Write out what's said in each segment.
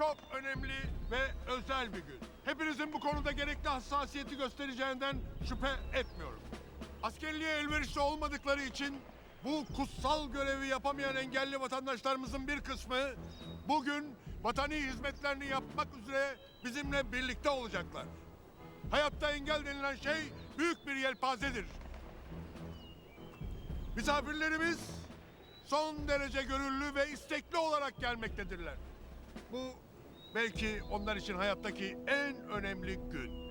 çok önemli ve özel bir gün. Hepinizin bu konuda gerekli hassasiyeti göstereceğinden şüphe etmiyorum. Askerliğe elverişli olmadıkları için bu kutsal görevi yapamayan engelli vatandaşlarımızın bir kısmı bugün vatani hizmetlerini yapmak üzere bizimle birlikte olacaklar. Hayatta engel denilen şey büyük bir yelpazedir. Misafirlerimiz son derece gönüllü ve istekli olarak gelmektedirler. Bu belki onlar için hayattaki en önemli gün.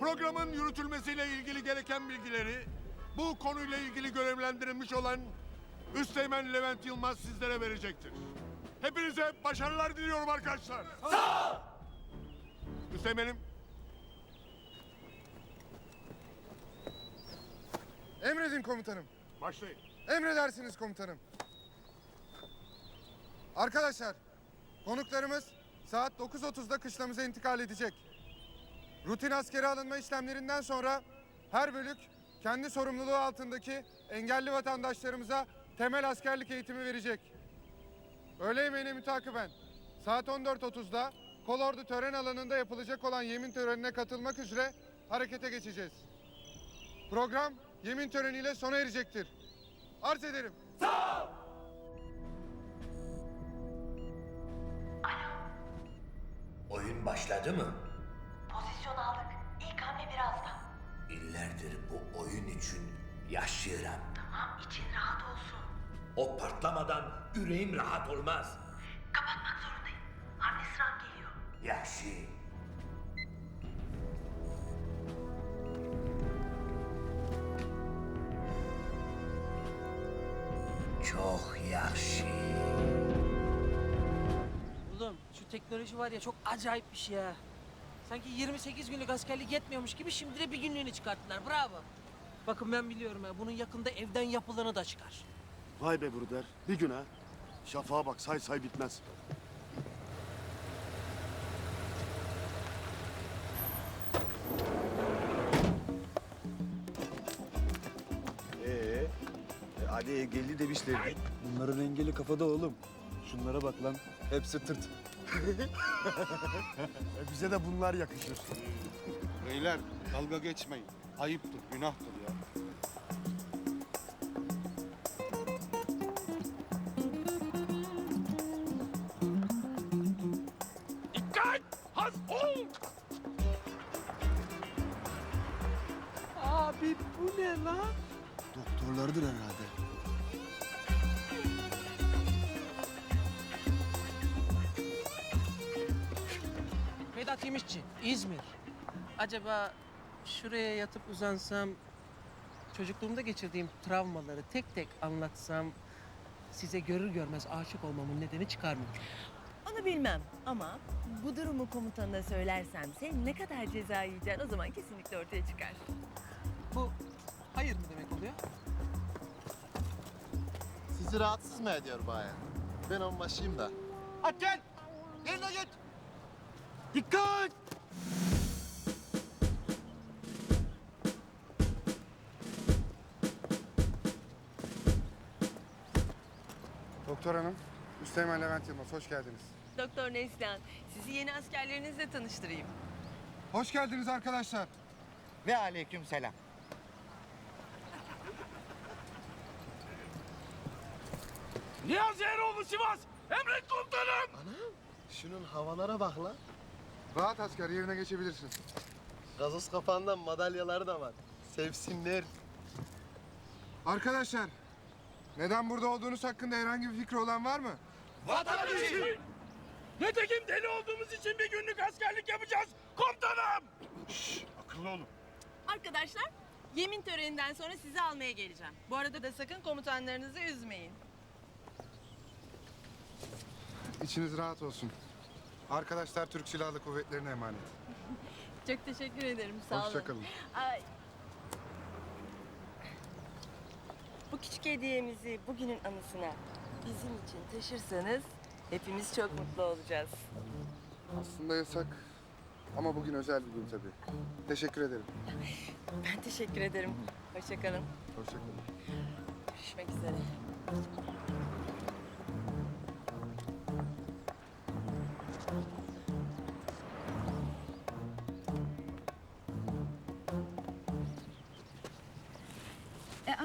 Programın yürütülmesiyle ilgili gereken bilgileri bu konuyla ilgili görevlendirilmiş olan Üsteğmen Levent Yılmaz sizlere verecektir. Hepinize başarılar diliyorum arkadaşlar. Sağ ol. Üsteğmen'im Emredin komutanım. başlayın. Emredersiniz komutanım. Arkadaşlar, konuklarımız saat 9.30'da kışlamıza intikal edecek. Rutin askere alınma işlemlerinden sonra her bölük kendi sorumluluğu altındaki engelli vatandaşlarımıza temel askerlik eğitimi verecek. Öğle yemeğine mütakiben saat 14.30'da Kolordu tören alanında yapılacak olan yemin törenine katılmak üzere harekete geçeceğiz. Program yemin töreniyle sona erecektir. Arz ederim. Oyun başladı mı? Pozisyon aldık. İlk hamle birazdan. İllerdir bu oyun için yaşıyorum. Tamam için rahat olsun. O patlamadan yüreğim rahat olmaz. Kapatmak zorundayım. Hamle sıram geliyor. Yaşı. Şu teknoloji var ya çok acayip bir şey ya. Sanki 28 günlük askerlik yetmiyormuş gibi şimdi de bir günlüğünü çıkarttılar. Bravo. Bakın ben biliyorum ya bunun yakında evden yapılanı da çıkar. Vay be Bruder. Bir gün ha. Şafağa bak say say bitmez. Ee, e, Ali engelli demişlerdi. Bunların engeli kafada oğlum. Şunlara bak lan. Hepsi tırt. E bize de bunlar yakışır. Beyler dalga geçmeyin. Ayıptır, günahtır ya. Dikkat! Haz ol! Abi bu ne lan? Doktorlardır herhalde. Yemişçi, İzmir. Acaba şuraya yatıp uzansam, çocukluğumda geçirdiğim travmaları tek tek anlatsam, size görür görmez aşık olmamın nedeni çıkar mı? Onu bilmem ama bu durumu komutanına söylersem sen ne kadar ceza yiyeceksin o zaman kesinlikle ortaya çıkar. Bu hayır mı demek oluyor? Sizi rahatsız mı ediyor bayan? Ben onbaşıyım da. At gel! Yerine git! Dikkat! Doktor hanım, Üsteğmen Levent Yılmaz, hoş geldiniz. Doktor Neslihan sizi yeni askerlerinizle tanıştırayım. Hoş geldiniz arkadaşlar. Ve aleyküm selam. Niyazi Eroğlu Sivas! Emret komutanım! Şunun havalara bak lan. Rahat asker, yerine geçebilirsin. Gazoz kapağından madalyaları da var. Sevsinler. Arkadaşlar, neden burada olduğunuz hakkında herhangi bir fikri olan var mı? Vatan için! Nitekim deli olduğumuz için bir günlük askerlik yapacağız komutanım! Akıllı olun. Arkadaşlar yemin töreninden sonra sizi almaya geleceğim. Bu arada da sakın komutanlarınızı üzmeyin. İçiniz rahat olsun. Arkadaşlar Türk Silahlı Kuvvetleri'ne emanet. Çok teşekkür ederim sağ olun. Hoşçakalın. Ay. Bu küçük hediyemizi bugünün anısına bizim için taşırsanız hepimiz çok mutlu olacağız. Aslında yasak ama bugün özel bir gün tabii. Teşekkür ederim. Ben teşekkür ederim. Hoşçakalın. Hoşçakalın. Görüşmek üzere.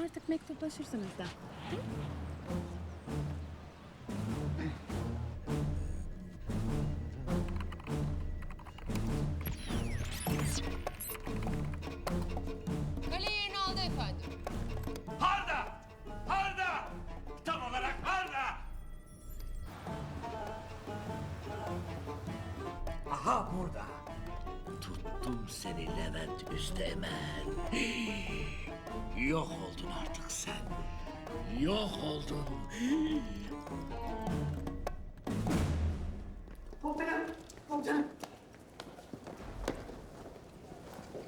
Artık mektuplaşırsınız da. Kale yerini aldı efendim. Harda! Harda! Tam olarak harda! Aha burada. Tuttum seni Levent Üsteğmen. Yok oldun artık sen. Yok oldun.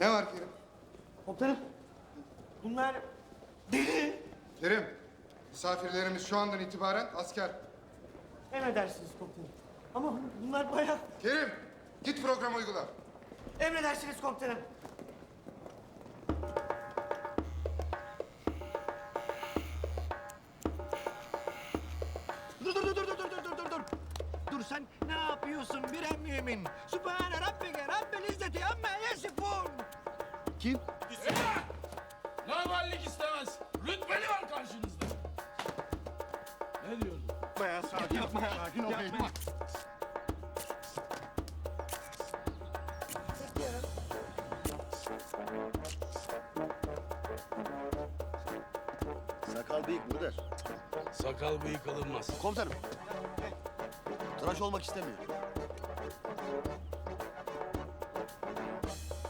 Ne var Kerim? Komutanım. Bunlar deli. Kerim, misafirlerimiz şu andan itibaren asker. Emredersiniz komutanım. Ama bunlar bayağı... Kerim, git program uygula. Emredersiniz komutanım. Yapıyorsun bir emmimin? Sübhane rabbike rabbil izzeti amma yasifun. Kim? Lavallik istemez. Rütbeli var karşınızda. Ne diyordun? Bayağı sakin yapma. Sakin ol beyim. Sakal bıyık mıdır? Sakal bıyık alınmaz. Komutanım. Tıraş olmak istemiyor.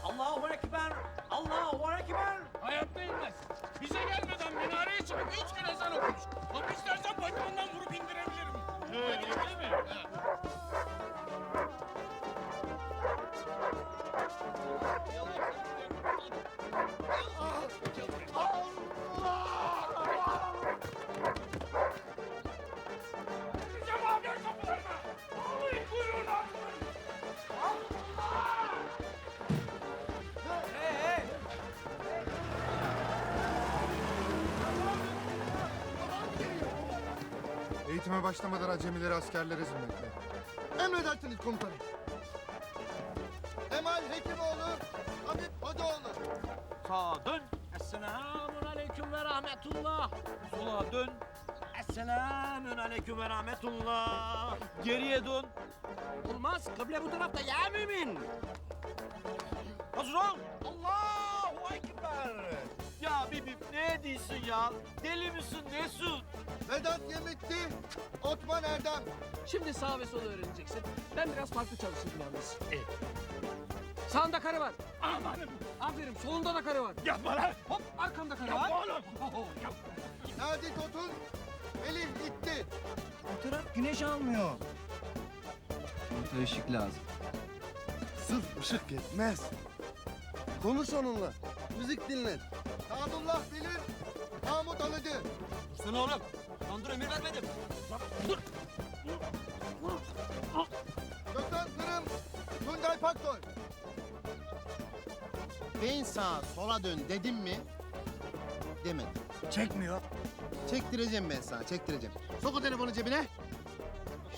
Allahu ekber. Allahu ekber. Hayatta inmez. Bize gelmeden minareye çıkıp üç gün ezan okumuş. Bak istersen bacağından vurup indirebilirim. Öyle değil mi? Ha. Eğitime başlamadan acemileri askerlere zimmetle. Emredersiniz komutanım. Kemal Hekimoğlu, Hamit Hocaoğlu. Sağa dön. Esselamun aleyküm ve rahmetullah. Sola dön. Esselamun aleyküm ve rahmetullah. Geriye dön. Olmaz. Kıble bu tarafta ya mümin. Hazır ol. Allahu Ekber. Bibim ne diyorsun ya? Deli misin nesun? Vedat Yemikti, Otman Erdem. Şimdi sağ ve solu öğreneceksin. Ben biraz farklı çalışırım yalnız. Sağında karı var. Amanım. Aferin. Solunda da karı var. Yapma lan. Hop arkamda karı Yapma var. oğlum. Oho, yap. Nadi Totun, Elif gitti. Bu taraf güneş almıyor. ışık lazım. Sırf ışık yetmez. Konuş onunla. Müzik dinlet. Sadullah Bilir, Mahmut Alıcı. Sana oğlum. Kandur emir vermedim. Gökhan Kırım, Tuncay Paksoy. Ben sağa sola dön dedim mi? Demedim. Çekmiyor. Çektireceğim ben sana, çektireceğim. Sok o telefonu cebine.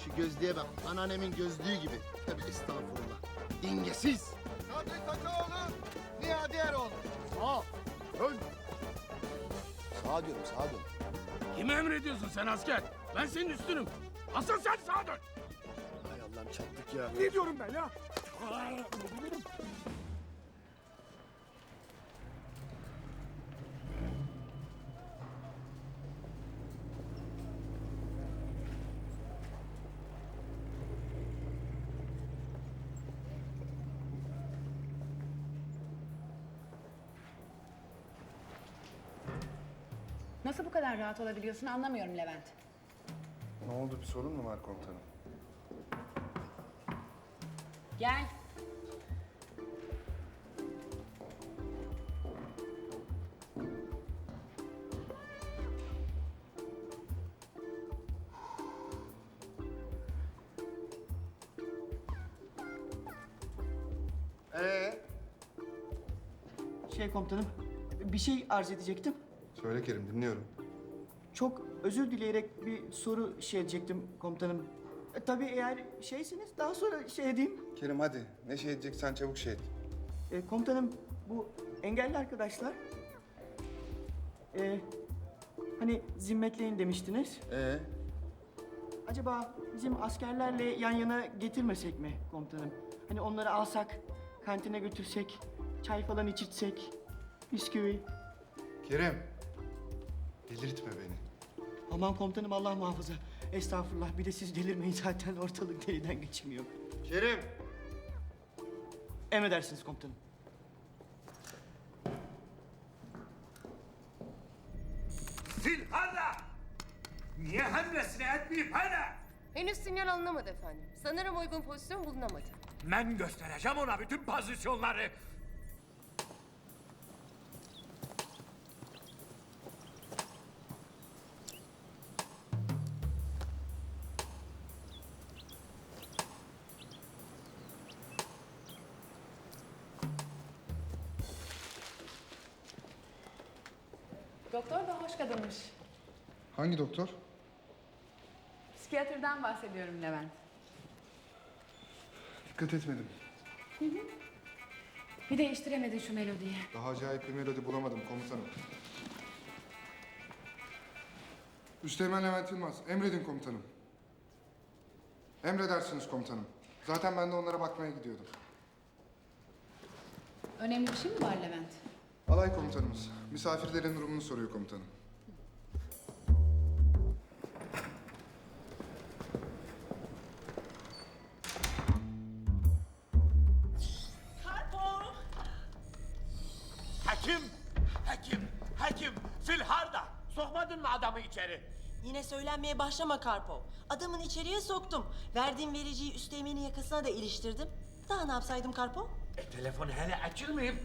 Şu gözlüğe bak, anneannemin gözlüğü gibi. Tabii estağfurullah. Dengesiz. Sadri Taşoğlu, Nihat Eroğlu. Sağ. Dön. Sağa diyorum, sağa dön. Kime emrediyorsun sen asker? Ben senin üstünüm. Asıl sen sağa dön. Hay Allah'ım çattık ya. Ne diyorum ben ya? Nasıl bu kadar rahat olabiliyorsun anlamıyorum Levent. Ne oldu, bir sorun mu var komutanım? Gel. Ee? Şey komutanım, bir şey arz edecektim. Söyle Kerim, dinliyorum. Çok özür dileyerek bir soru şey edecektim komutanım. E, tabii eğer şeysiniz daha sonra şey edeyim. Kerim hadi, ne şey edeceksen çabuk şey et. E, komutanım bu engelli arkadaşlar Ee, hani zimmetleyin demiştiniz. Ee, Acaba bizim askerlerle yan yana getirmesek mi komutanım? Hani onları alsak, kantine götürsek, çay falan içirtsek, bisküvi. Kerim, delirtme beni. Aman komutanım Allah muhafaza. Estağfurullah bir de siz delirmeyin zaten ortalık deliden geçmiyor. Kerim! Emredersiniz komutanım. Silharla! Niye hamlesini etmeyip hala? Henüz sinyal alınamadı efendim. Sanırım uygun pozisyon bulunamadı. Ben göstereceğim ona bütün pozisyonları. Doktor da hoş kadınmış. Hangi doktor? Psikiyatrdan bahsediyorum Levent. Dikkat etmedim. Bir değiştiremedin şu melodiyi. Daha acayip bir melodi bulamadım komutanım. Üsteğmen Levent Yılmaz, emredin komutanım. Emredersiniz komutanım. Zaten ben de onlara bakmaya gidiyordum. Önemli bir şey mi var Levent? Alay komutanımız, misafirlerin durumunu soruyor komutanım. Hakim! Hakim! Hakim! Silharda! Sokmadın mı adamı içeri? Yine söylenmeye başlama Karpov. Adamın içeriye soktum. Verdiğim vericiyi üsteğmenin yakasına da iliştirdim. Daha ne yapsaydım Karpov? E telefon hele açılmayıp